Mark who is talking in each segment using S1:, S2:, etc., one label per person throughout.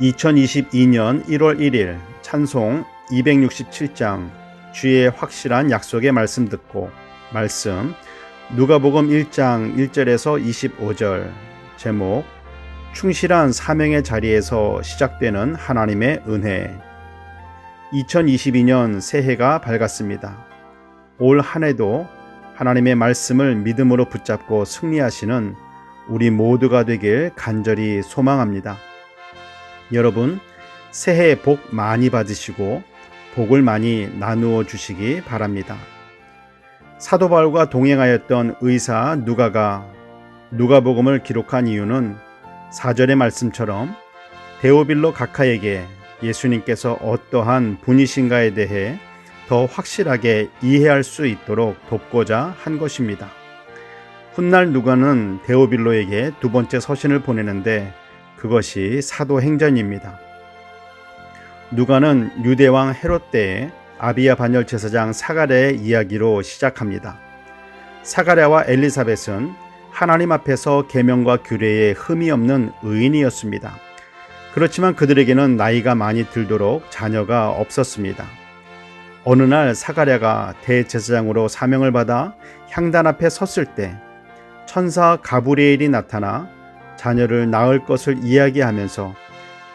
S1: 2022년 1월 1일 찬송 267장 주의 확실한 약속의 말씀 듣고 말씀 누가복음 1장 1절에서 25절 제목 충실한 사명의 자리에서 시작되는 하나님의 은혜 2022년 새해가 밝았습니다. 올 한 해도 하나님의 말씀을 믿음으로 붙잡고 승리하시는 우리 모두가 되길 간절히 소망합니다. 여러분, 새해 복 많이 받으시고 복을 많이 나누어 주시기 바랍니다. 사도 바울과 동행하였던 의사 누가가 누가복음을 기록한 이유는 4절의 말씀처럼 데오빌로 각하에게 예수님께서 어떠한 분이신가에 대해 더 확실하게 이해할 수 있도록 돕고자 한 것입니다. 훗날 누가는 데오빌로에게 두 번째 서신을 보내는데 그것이 사도행전입니다. 누가는 유대왕 헤롯 때에 아비야 반열 제사장 사가랴의 이야기로 시작합니다. 사가랴와 엘리사벳은 하나님 앞에서 계명과 규례에 흠이 없는 의인이었습니다. 그렇지만 그들에게는 나이가 많이 들도록 자녀가 없었습니다. 어느 날 사가랴가 대제사장으로 사명을 받아 향단 앞에 섰을 때 천사 가브리엘이 나타나 자녀를 낳을 것을 이야기하면서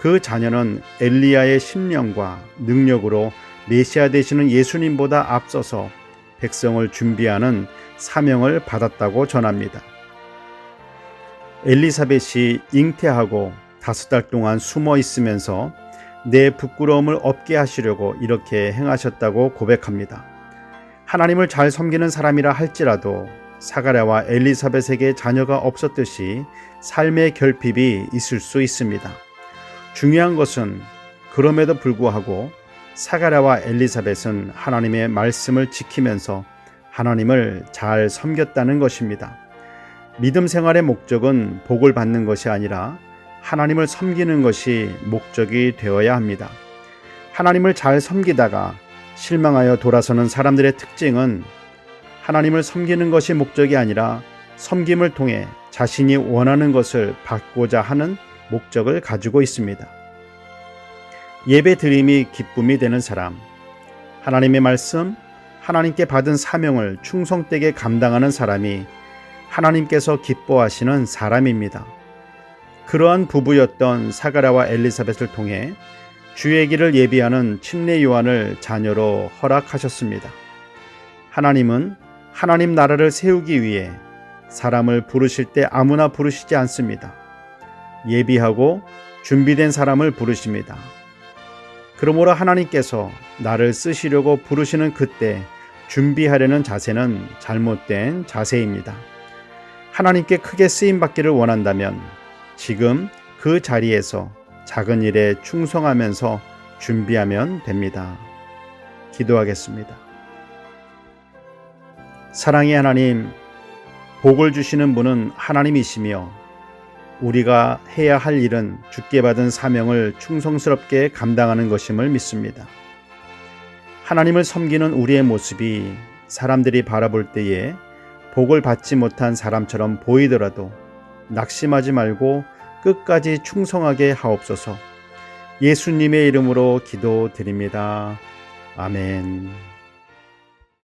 S1: 그 자녀는 엘리야의 심령과 능력으로 메시아 되시는 예수님보다 앞서서 백성을 준비하는 사명을 받았다고 전합니다. 엘리사벳이 잉태하고 다섯 달 동안 숨어 있으면서 내 부끄러움을 없게 하시려고 이렇게 행하셨다고 고백합니다. 하나님을 잘 섬기는 사람이라 할지라도 사가랴와 엘리사벳에게 자녀가 없었듯이 삶의 결핍이 있을 수 있습니다. 중요한 것은 그럼에도 불구하고 사가랴와 엘리사벳은 하나님의 말씀을 지키면서 하나님을 잘 섬겼다는 것입니다. 믿음 생활의 목적은 복을 받는 것이 아니라 하나님을 섬기는 것이 목적이 되어야 합니다. 하나님을 잘 섬기다가 실망하여 돌아서는 사람들의 특징은 하나님을 섬기는 것이 목적이 아니라 섬김을 통해 자신이 원하는 것을 받고자 하는 목적을 가지고 있습니다. 예배 드림이 기쁨이 되는 사람, 하나님의 말씀, 하나님께 받은 사명을 충성되게 감당하는 사람이 하나님께서 기뻐하시는 사람입니다. 그러한 부부였던 사가랴와 엘리사벳을 통해 주의 길을 예비하는 침례 요한을 자녀로 허락하셨습니다. 하나님은 하나님 나라를 세우기 위해 사람을 부르실 때 아무나 부르시지 않습니다. 예비하고 준비된 사람을 부르십니다. 그러므로 하나님께서 나를 쓰시려고 부르시는 그때 준비하려는 자세는 잘못된 자세입니다. 하나님께 크게 쓰임 받기를 원한다면 지금 그 자리에서 작은 일에 충성하면서 준비하면 됩니다. 기도하겠습니다. 사랑의 하나님, 복을 주시는 분은 하나님이시며 우리가 해야 할 일은 주께 받은 사명을 충성스럽게 감당하는 것임을 믿습니다. 하나님을 섬기는 우리의 모습이 사람들이 바라볼 때에 복을 받지 못한 사람처럼 보이더라도 낙심하지 말고 끝까지 충성하게 하옵소서. 예수님의 이름으로 기도드립니다. 아멘.